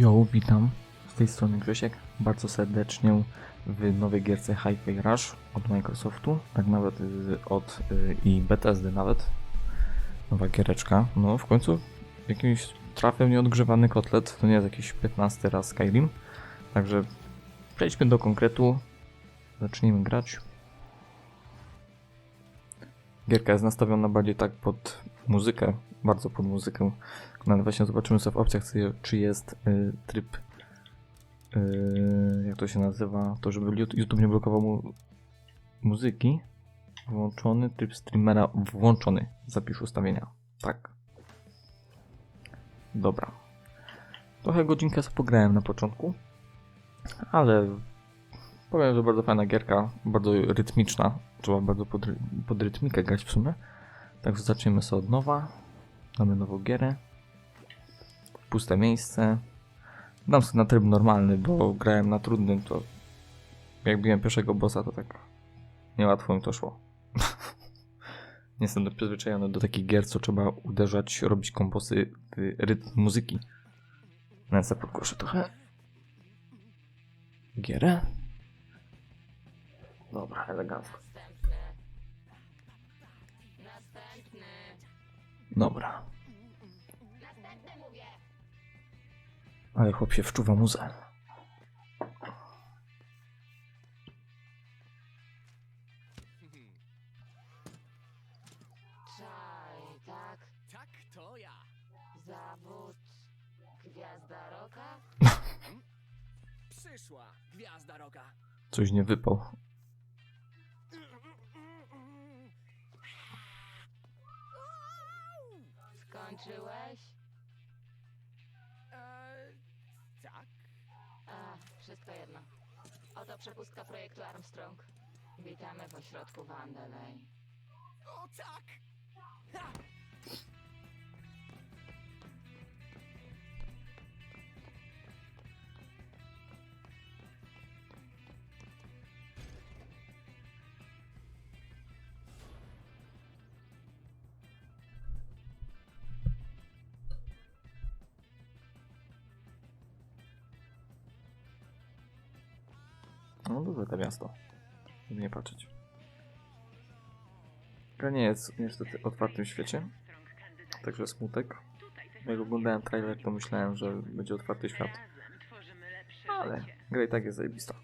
Yo, witam. Z tej strony Grzesiek. Bardzo serdecznie w nowej gierce Hi-Fi Rush od Microsoftu. Tak nawet y, od y, i Bethesdy nawet. Nowa giereczka. No w końcu jakimś trafem nieodgrzewany kotlet. To nie jest jakiś 15 raz Skyrim. Także przejdźmy do konkretu. Zacznijmy grać. Gierka jest nastawiona bardziej tak pod muzykę, bardzo pod muzykę. No ale właśnie zobaczymy sobie w opcjach, czy- jest y, tryb, y, jak to się nazywa, to żeby Yout- YouTube nie blokował mu muzyki. Włączony, tryb streamera włączony. Zapisz ustawienia. Tak. Dobra. Trochę godzinkę sobie pograłem na początku, ale powiem, że bardzo fajna gierka, bardzo rytmiczna. Trzeba bardzo pod, pod rytmikę grać w sumie. Także zaczniemy sobie od nowa. Mamy nową gierę. Puste miejsce. Dam sobie na tryb normalny, bo grałem na trudnym, to jak biłem pierwszego bossa, to tak niełatwo mi to szło. Nie jestem przyzwyczajony do takich gier, co trzeba uderzać, robić komposy w rytm muzyki. Więc podgłoszę trochę. Gierę. Dobra, elegancko. Dobra. Następny mówię. Ale chłop się wczuwa muzę. Czaj, tak? Tak, to ja. Zawód. Gwiazda roka? Przyszła gwiazda roka. Coś nie wypał. Skończyłeś? Eee, tak? A, wszystko jedno. Oto przepustka projektu Armstrong. Witamy w ośrodku Vandelay. O tak! Ha! Duże to miasto. Żeby nie patrzeć. Gra nie jest niestety w otwartym świecie. Także smutek. Jak oglądałem trailer, to myślałem, że będzie otwarty świat. Ale gra i tak jest zajebista.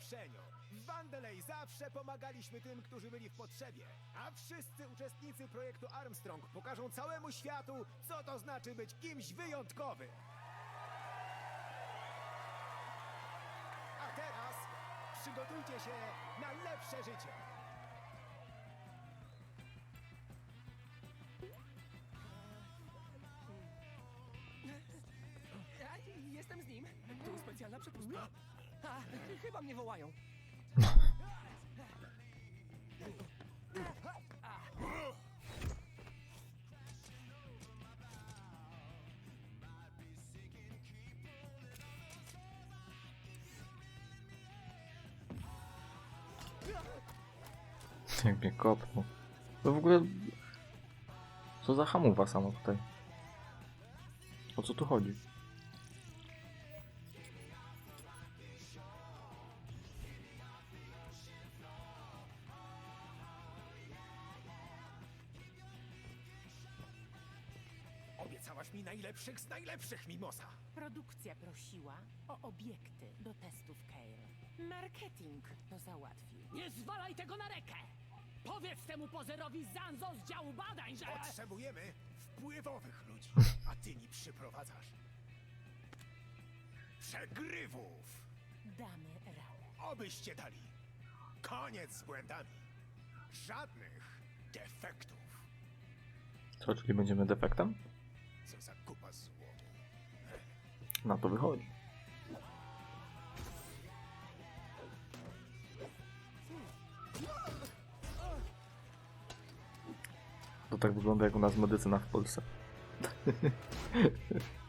W Vandelay zawsze pomagaliśmy tym, którzy byli w potrzebie, a wszyscy uczestnicy projektu Armstrong pokażą całemu światu, co to znaczy być kimś wyjątkowym. A teraz przygotujcie się na lepsze życie. Jestem z nim. Tu specjalna przepustka. Chyba mnie wołają. Jak mnie kopnął. To w ogóle... Co za hamuwa samo tutaj? O co tu chodzi? Najlepszych z najlepszych, Mimosa. Produkcja prosiła o obiekty do testów Kale. Marketing to załatwił. Nie zwalaj tego na rekę! Powiedz temu pozerowi Zanzo z działu badań, że... Potrzebujemy wpływowych ludzi, a ty mi przyprowadzasz przegrywów. Damy radę. Obyście dali. Koniec z błędami. Żadnych defektów. Co, czyli będziemy defektem? Co za kupa. Na to wychodzi. To tak wygląda jak u nas medycyna w Polsce.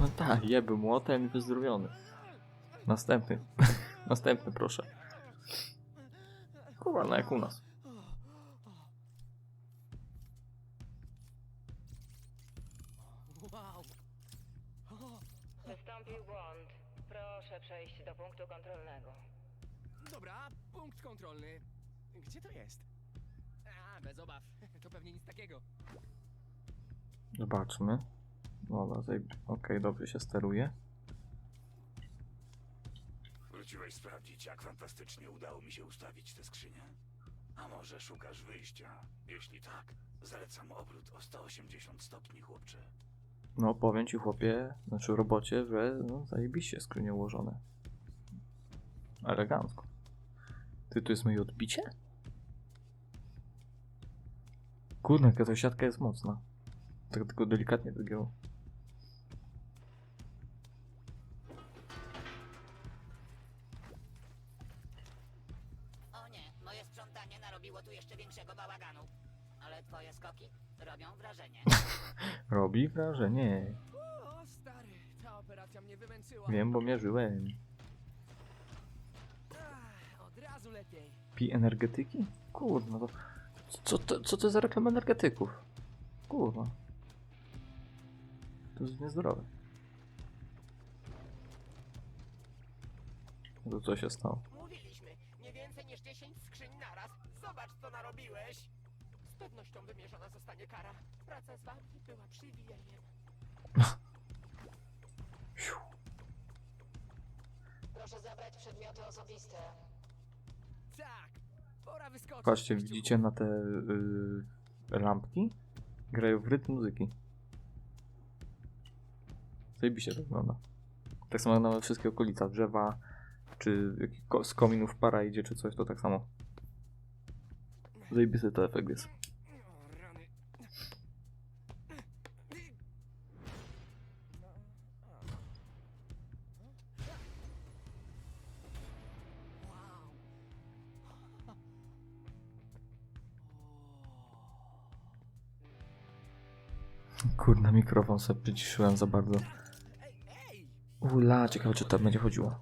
No tak, jeby młotem i wyzdrowiony. Następny. Następny, proszę. Kurwa, no jak u nas. Wow. Wystąpił błąd. Proszę przejść do punktu kontrolnego. Dobra, punkt kontrolny. Gdzie to jest? A, bez obaw. To pewnie nic takiego. Zobaczmy. Dobra, zaj... okej, dobrze się steruje. Wróciłeś sprawdzić, jak fantastycznie udało mi się ustawić tę skrzynię? A może szukasz wyjścia? Jeśli tak, zalecam obrót o 180 stopni, chłopcze. No, powiem ci chłopie, znaczy robocie, że no, zajebiście skrzynie ułożone. Elegancko. Ty, tu jest moje odbicie? Kurde, jaka ta siatka jest mocna. Tak tylko delikatnie wygięło. Robi wrażenie. Wiem, bo mierzyłem. Ach. Pi energetyki? Kurwa, to... Co to, co to za reklama energetyków? Kurwa. To jest niezdrowe. To co się stało? Mówiliśmy, nie więcej niż 10 skrzyń naraz. Zobacz, co narobiłeś. Z pewnością wymierzona zostanie kara. Praca z wami była przywilejem. Proszę zabrać przedmioty osobiste. Tak, pora wyskoczyć. Patrzcie, widzicie na te y, lampki? Grają w rytm muzyki. Zajebiście to wygląda. Tak samo jak na wszystkie okolica, drzewa, czy ko- z kominów para idzie, czy coś, to tak samo. Zajebisty to efekt jest. Kurna, mikrofon sobie przyciszyłem za bardzo. Ula, ciekawe czy to będzie chodziło.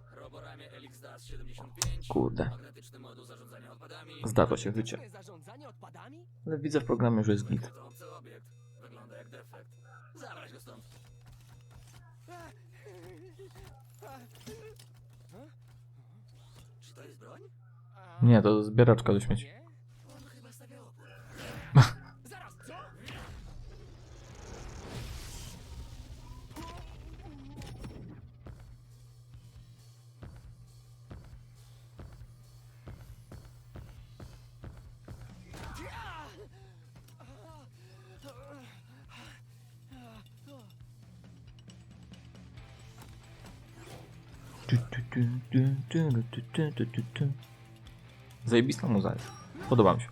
Kurde. Zdarza się życie. Ale widzę w programie, że jest git. Nie, to zbieraczka do śmieci. Zajebista muza jest. Podoba mi się.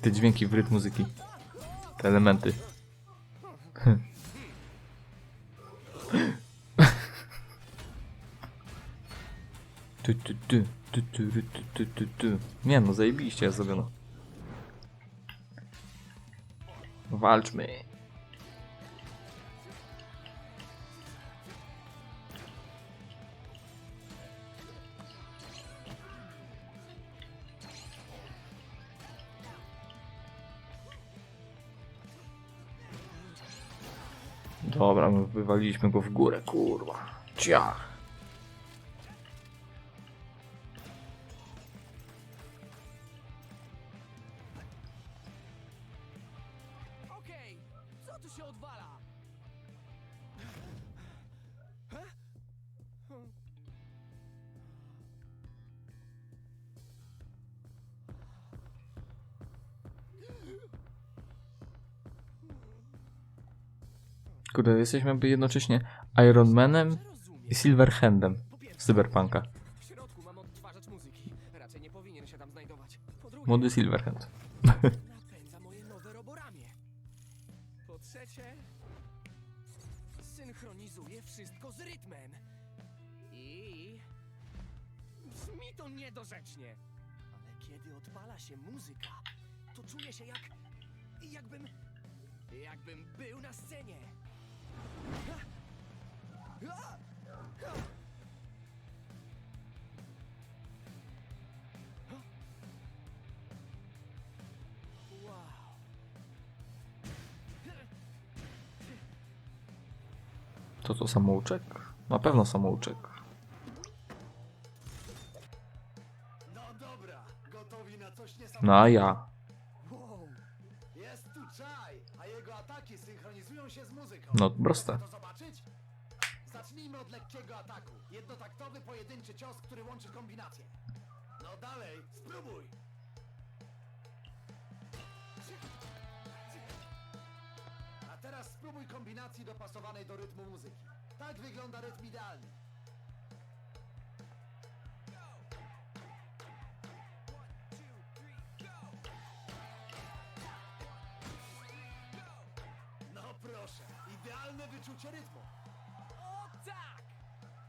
Te dźwięki w rytm muzyki. Te elementy. Tu, tu, tu, tu, tu, tu, tu, tu. Nie no, zajebiście jest zrobione. Walczmy. Dobra, my wywaliliśmy go w górę, kurwa. Ciach. Kurde, jesteśmy jakby jednocześnie Iron Manem i Silverhandem z Cyberpunka. Młody Silverhand. napędza moje nowe. Po trzecie, synchronizuje wszystko z rytmem. I brzmi to niedorzecznie. Ale kiedy odpala się muzyka, to czuję się jak... jakbym... jakbym był na scenie. Wow. To to samouczek? Na pewno samouczek. No dobra, gotowi na coś No niesamowitego. a ja. No, proste. Zacznijmy od lekkiego ataku. Jednotaktowy, pojedynczy cios, który łączy kombinacje. No dalej, spróbuj! A teraz spróbuj kombinacji dopasowanej do rytmu muzyki. Tak wygląda rytm idealny. Wyczucie rytmu. O tak!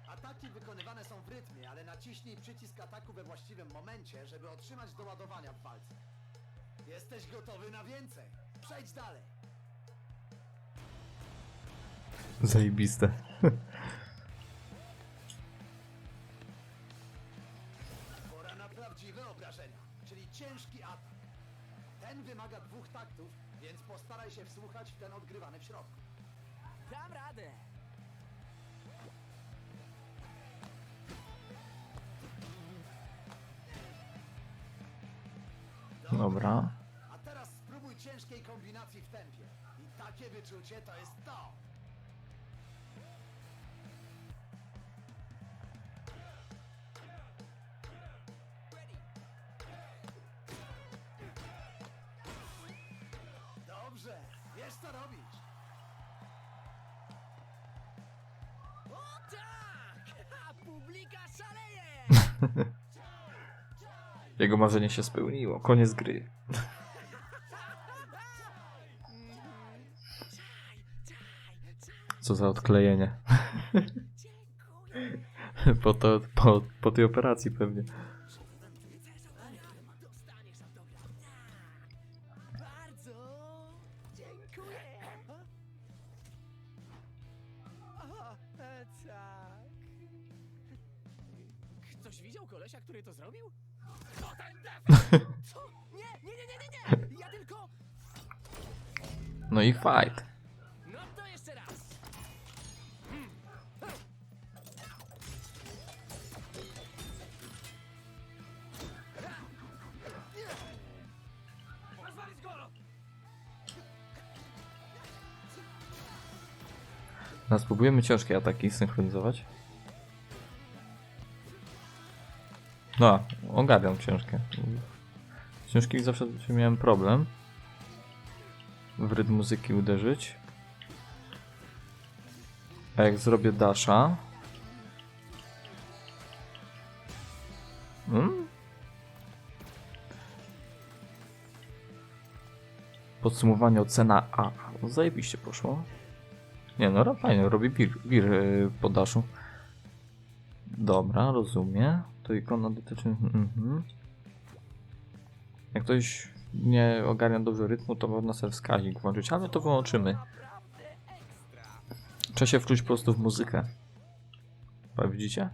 Ataki wykonywane są w rytmie, ale naciśnij przycisk ataku we właściwym momencie, żeby otrzymać doładowania w walce. Jesteś gotowy na więcej. Przejdź dalej. Zajebiste. Pora na prawdziwe obrażenia, czyli ciężki atak. Ten wymaga dwóch taktów, więc postaraj się wsłuchać w ten odgrywany w środku. Dam radę! Dobra. A teraz spróbuj ciężkiej kombinacji w tempie. I takie wyczucie to jest to. Dobrze, wiesz co robić. Jego marzenie się spełniło. Koniec gry. Co za odklejenie. Po, to, po, po tej operacji pewnie. Dziękuję. E, tak. Ktoś widział kolesia, który to zrobił? To ten def! Co? Nie, nie, nie, nie, nie, nie! Ja tylko... No i fight. No to jeszcze raz. Rozwalić go! No, spróbujemy ciężkie ataki synchronizować. No, ogarniam ciężkie. Z ciężkich zawsze miałem problem. W rytm muzyki uderzyć. A jak zrobię dasha... Hmm? Podsumowanie ocena A. No, zajebiście poszło. Nie no, fajnie, robi wir, wir yy, po daszu. Dobra, rozumiem. To ikona dotyczy... Mhm. Jak ktoś nie ogarnia dobrze rytmu, to można sobie wskaźnik włączyć, ale to wyłączymy. Trzeba się wczuć po prostu w muzykę. Chyba widzicie?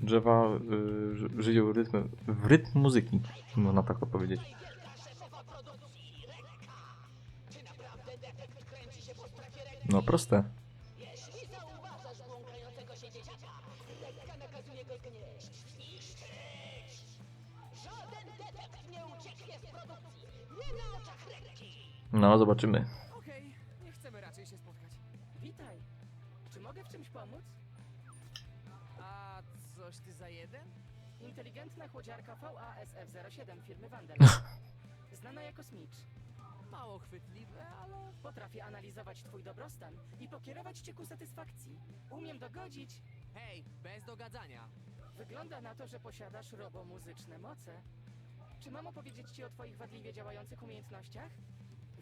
Drzewa y, ży- żyją rytmem, w rytm muzyki, można tak to powiedzieć. No proste. No, zobaczymy. Okej, nie chcemy raczej się spotkać. Witaj. Czy mogę w czymś pomóc? A coś ty za jeden? Inteligentna chłodziarka VASF-07 firmy Wandel. Znana jako Smicz. Mało chwytliwe, ale potrafię analizować twój dobrostan i pokierować cię ku satysfakcji. Umiem dogodzić. Hej, bez dogadzania. Wygląda na to, że posiadasz robomuzyczne moce. Czy mam opowiedzieć ci o twoich wadliwie działających umiejętnościach?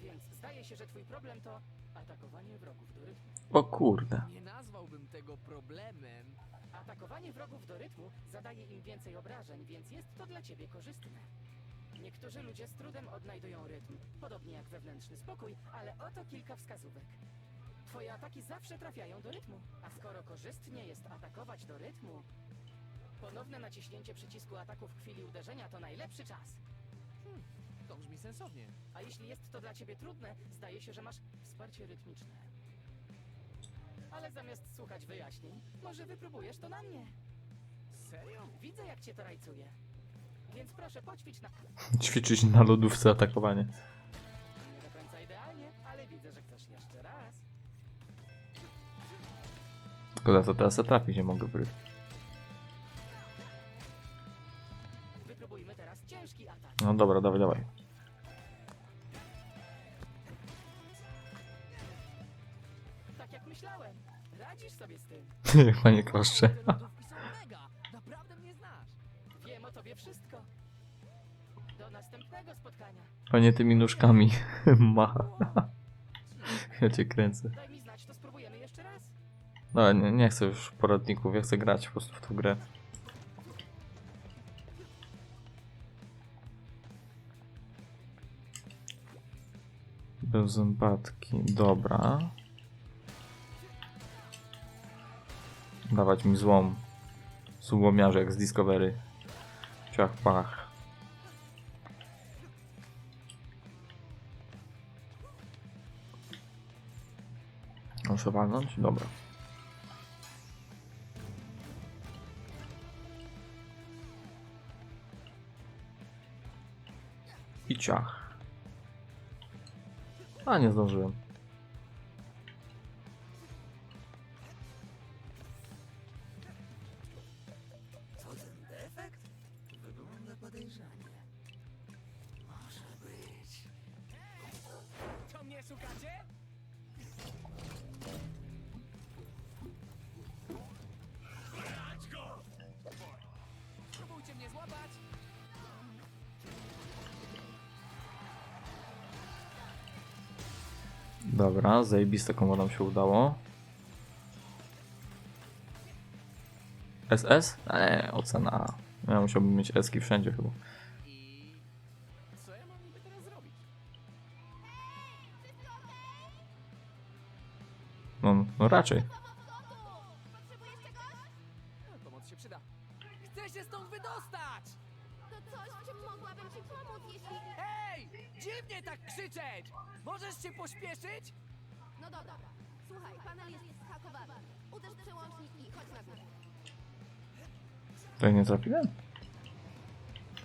Więc zdaje się, że twój problem to atakowanie wrogów do rytmu. O kurde. Nie nazwałbym tego problemem. Atakowanie wrogów do rytmu zadaje im więcej obrażeń, więc jest to dla ciebie korzystne. Niektórzy ludzie z trudem odnajdują rytm, podobnie jak wewnętrzny spokój, ale oto kilka wskazówek. Twoje ataki zawsze trafiają do rytmu, a skoro korzystnie jest atakować do rytmu, ponowne naciśnięcie przycisku ataku w chwili uderzenia to najlepszy czas. To brzmi sensownie. A jeśli jest to dla ciebie trudne, zdaje się, że masz wsparcie rytmiczne. Ale zamiast słuchać wyjaśnień, może wypróbujesz to na mnie. Serio? Widzę, jak cię to rajcuje. Więc proszę, poćwicz na... Ćwiczyć na lodówce atakowanie. Nie do końca idealnie, ale widzę, że chcesz jeszcze raz. Szkoda, to teraz trafić nie mogę rytm. Wypróbujmy teraz ciężki atak. No dobra, dawaj, dawaj. Radzisz sobie z tym. Panie klaszcze. Te lodówki są mega. Naprawdę mnie znasz. Wiem o tobie wszystko. Do następnego spotkania. Panie tymi nóżkami. Macha. Ja cię kręcę. Daj mi znać, to spróbujemy jeszcze raz. No, nie, nie chcę już poradników, ja chcę grać po prostu w tą grę. Bez zębatki, dobra. Dawać mi złom. Złomiarze jak z Discovery. Ciach, pach. Muszę walnąć? Dobra. I ciach. A, nie zdążyłem. Dobra, zajebiste komu nam się udało. SS? Eee, ocena A. Ja musiałbym mieć eski wszędzie chyba. No, no raczej. No dobra. Słuchaj, panel jest zhakowany. Uderz przełącznik i chodź na górę. Tutaj nie trafiłem?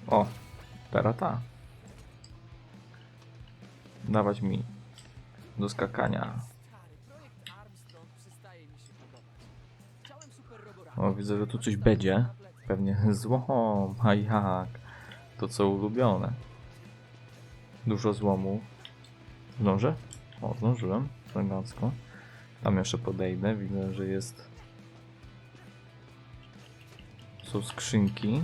O, teraz ta. Dawać mi do skakania. O, widzę, że tu coś będzie. Pewnie złom, a jak? To co ulubione. Dużo złomu. Zdążę? O, zdążyłem. Elegancko. Tam jeszcze podejdę. Widzę, że jest... Są skrzynki.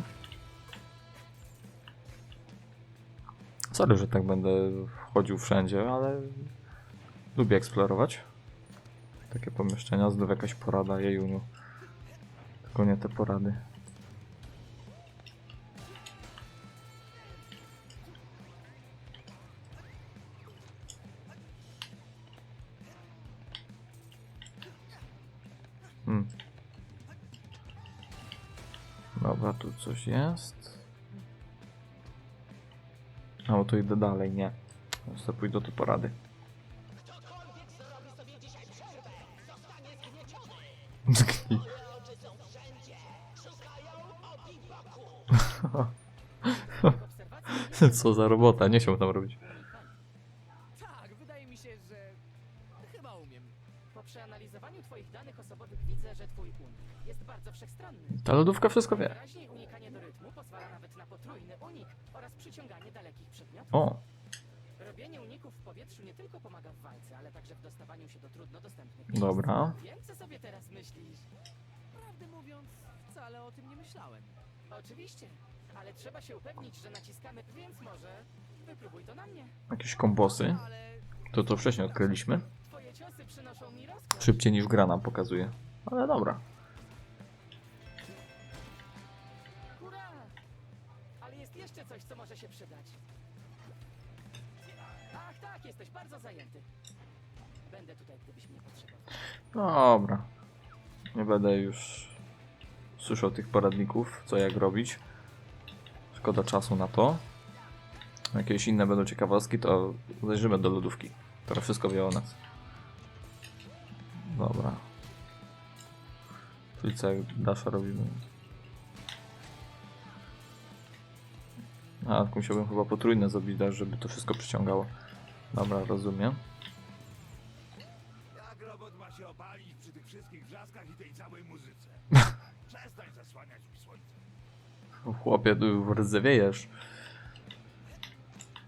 Sorry, że tak będę wchodził wszędzie, ale lubię eksplorować takie pomieszczenia. Znów jakaś porada, jejuniu. Tylko nie te porady. Dobra, tu coś jest. A, bo to idę dalej, nie. Jeszcze pójdę do porady. Zgnij. Twoich obserwacji Co za robota, nie chciałbym tam robić. Tak, wydaje mi się, że... Chyba umiem. Po przeanalizowaniu twoich danych osobowych widzę, że twój unik jest bardzo wszechstronny. Ta lodówka wszystko wie. Trudno dostępnych Dobra. Wiem, co sobie teraz myślisz. Prawdę mówiąc, wcale o tym nie myślałem. Oczywiście, ale trzeba się upewnić, że naciskamy, więc może wypróbuj to na mnie. Jakieś kombosy. Ale To to wcześniej odkryliśmy. Twoje ciosy przynoszą mi rozkosz. Szybciej niż gra nam pokazuje. Ale dobra. Hurra! Ale jest jeszcze coś, co może się przydać. Ach tak, jesteś bardzo zajęty. Będę tutaj, gdybyś mnie potrzebował. Dobra. Nie będę już słyszał tych poradników, co jak robić. Szkoda czasu na to. Jakieś inne będą ciekawostki, to zajrzymy do lodówki, która wszystko wie o nas. Dobra. Czyli co jak Dasha robimy? A, tylko musiałbym chyba potrójne zrobić dash, żeby to wszystko przyciągało. Dobra, rozumiem. Wszystkich wrzaskach i tej całej muzyce? Przestań zasłaniać mi słońce. Chłopie, tu rdzewiejesz.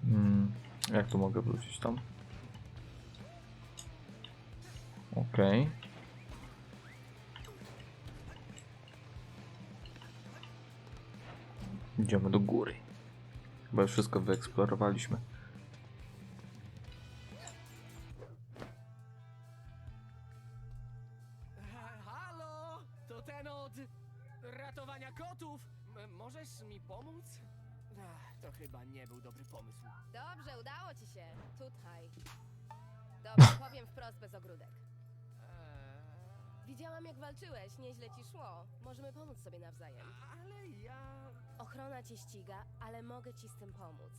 Hmm, jak tu mogę wrócić tam? Okej. Idziemy do góry. Chyba już wszystko wyeksplorowaliśmy. Kotów! M możesz mi pomóc? Ach, to chyba nie był dobry pomysł. Dobrze, udało ci się. Tutaj. Dobra, powiem wprost bez ogródek. Eee, Widziałam jak walczyłeś, nieźle ci szło. Możemy pomóc sobie nawzajem. ale ja... Ochrona cię ściga, ale mogę ci z tym pomóc.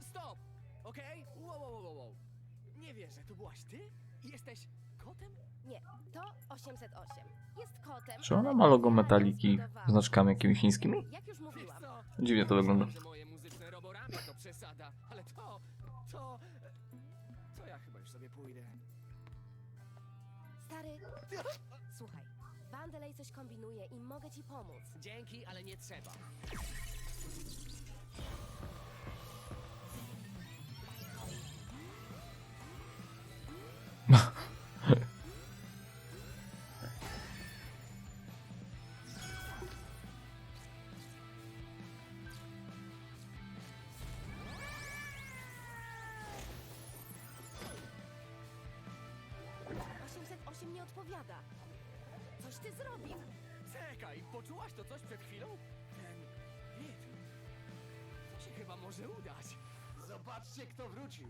Stop! Okej? Wow, wow, wow, wow. Nie wierzę, to byłaś ty? Jesteś kotem? Nie, to 808. Jest kotem. Czy ona ma logo metaliki znaczkami jakimiś chińskimi? Jak już mówiłam? Dziwnie to wygląda. Że moje muzyczne roboramy to przesada, ale to... to... To ja chyba już sobie pójdę. stary... Słuchaj, Bandelej coś kombinuje i mogę ci pomóc. Dzięki, ale nie trzeba. Nie odpowiada. Coś ty zrobił. Czekaj, poczułaś to coś przed chwilą? Ten rytm. To się chyba może udać. Zobaczcie, kto wrócił.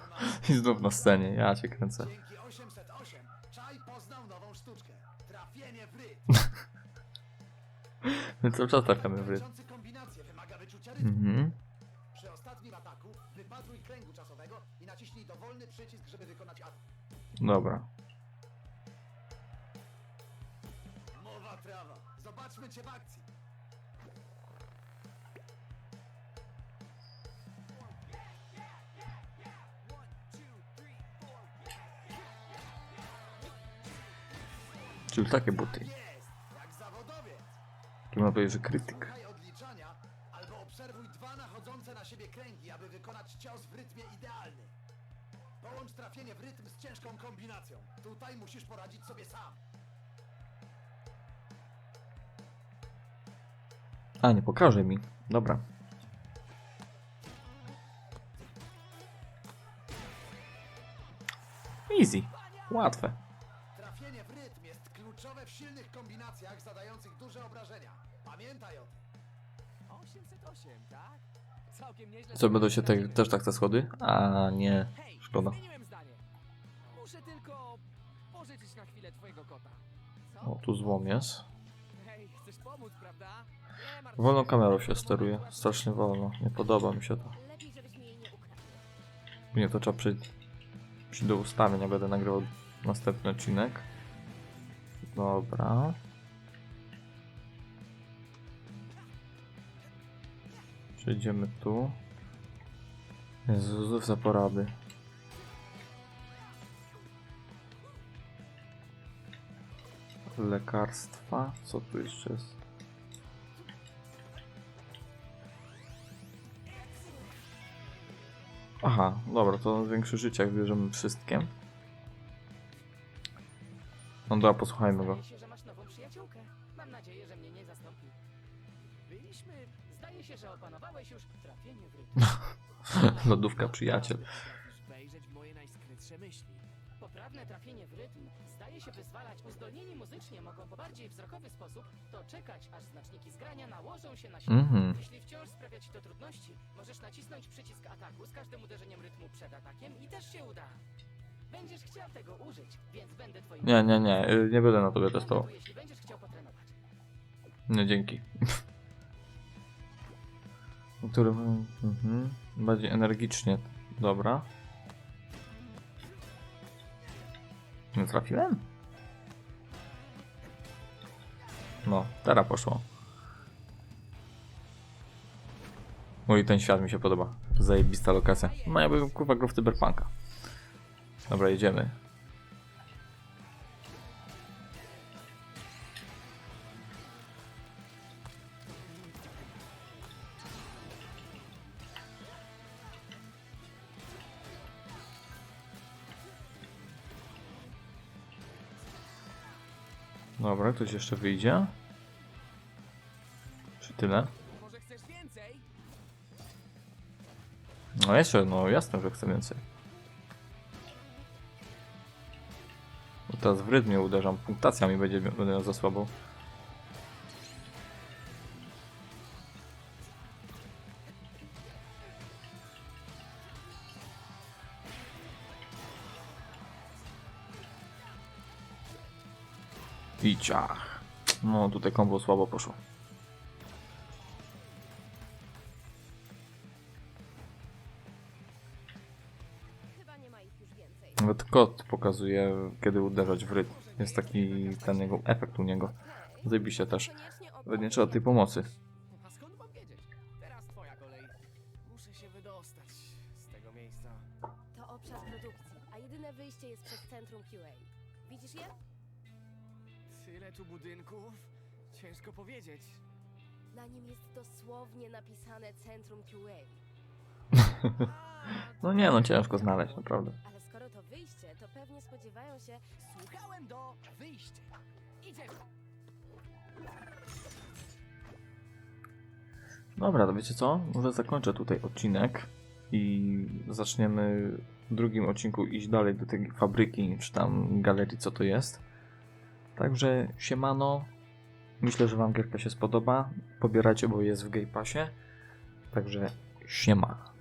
I znów na scenie, ja cię kręcę. Dzięki 808 Czaj poznał nową sztuczkę. Trafienie w rytm. My cały czas trafiamy w rytm. Wymaga wyczucia rytmu. Mhm. Przy ostatnim ataku wypatruj kręgu czasowego i naciśnij dowolny przycisk, żeby wykonać atak. Dobra. Zobaczmy cię w akcji. Czyli takie buty. Jest, jak zawodowiec. Taki ma powiedzieć, że krytyk. Słuchaj odliczania albo obserwuj dwa nachodzące na siebie kręgi, aby wykonać cios w rytmie idealny. Połącz trafienie w rytm z ciężką kombinacją. Tutaj musisz poradzić sobie sam. A, nie pokaże mi. Dobra. Easy. Łatwe. Trafienie w rytm jest kluczowe w silnych kombinacjach zadających duże obrażenia. Pamiętaj o tym. 808, tak? Całkiem nieźle. Co, będą się te, też tak te schody? A, nie. Hej, Szkoda. zmieniłem zdanie. Muszę tylko pożyczyć na chwilę twojego kota. O, tu złom jest. Pomóc, prawda? Nie martw Wolną się. kamerą się steruje. Strasznie wolno. Nie podoba mi się to. Lepiej, żebyś mi jej nie ukradł. Nie, to trzeba przy, przy do ustawienia. Będę nagrywał następny odcinek. Dobra. Przejdziemy tu. Jezus, za porady. Lekarstwa. Co tu jeszcze jest? Aha, dobra, to większy życie, jak bierzemy wszystkie. No dobra, posłuchajmy go. Zdaje się, że masz nową przyjaciółkę. Mam nadzieję, że mnie nie zastąpi. Byliśmy... Zdaje się, że opanowałeś już trafienie w rytm. Lodówka przyjaciel. Wejrzeć w moje najskrytsze myśli. Poprawne trafienie w rytm zdaje się wyzwalać. Uzdolnieni muzycznie mogą po bardziej wzrokowy sposób to czekać, aż znaczniki zgrania nałożą się na siebie. Mhm. Jeśli wciąż sprawia ci to trudności, możesz nacisnąć przycisk ataku z każdym uderzeniem rytmu przed atakiem i też się uda. Będziesz chciał tego użyć, więc będę twoim... Nie, nie, nie, y, nie będę na tobie testował. Jeśli będziesz chciał potrenować. Nie, dzięki. Który... Mhm. Bardziej energicznie. Dobra. Nie trafiłem? No, teraz poszło. Mój ten świat mi się podoba. Zajebista lokacja. No ja bym kurwa grał w Cyberpunka. Dobra, jedziemy. Dobra, ktoś jeszcze wyjdzie? Czy tyle? No jeszcze, no jasne, że chcę więcej. Bo teraz w rytmie uderzam, punktacja mi będzie będę za słabą. I ciach. No tutaj kombo słabo poszło. Nawet kod pokazuje, kiedy uderzać w rytm. Jest taki ten jego efekt u niego. Zajebiście też. Koniecznie Nawet nie trzeba tej pomocy. A skąd mam wiedzieć? Teraz twoja kolej. Muszę się wydostać z tego miejsca. To obszar produkcji, a jedyne wyjście jest przez centrum QA. Widzisz je? Tyle tu budynków? Ciężko powiedzieć. Na nim jest dosłownie napisane centrum QA. No nie no, ciężko znaleźć, naprawdę. Ale skoro to wyjście, to pewnie spodziewają się... Słuchałem do wyjścia. Idziemy. Dobra, to wiecie co? Może zakończę tutaj odcinek i zaczniemy w drugim odcinku iść dalej do tej fabryki, czy tam galerii, co to jest. Także siemano. Myślę, że wam gierka się spodoba. Pobierajcie, bo jest w Game Passie. Także siema.